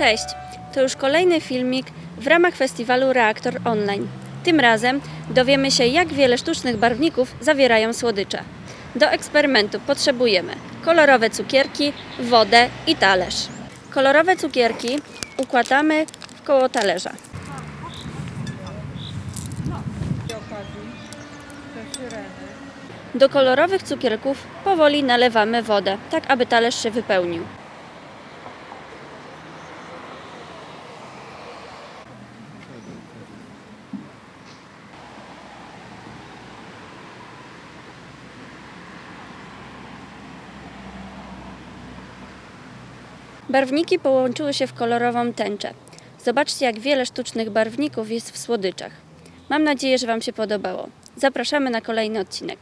Cześć! To już kolejny filmik w ramach festiwalu Reaktor Online. Tym razem dowiemy się, jak wiele sztucznych barwników zawierają słodycze. Do eksperymentu potrzebujemy kolorowe cukierki, wodę i talerz. Kolorowe cukierki układamy w koło talerza. Do kolorowych cukierków powoli nalewamy wodę, tak aby talerz się wypełnił. Barwniki połączyły się w kolorową tęczę. Zobaczcie, jak wiele sztucznych barwników jest w słodyczach. Mam nadzieję, że Wam się podobało. Zapraszamy na kolejny odcinek.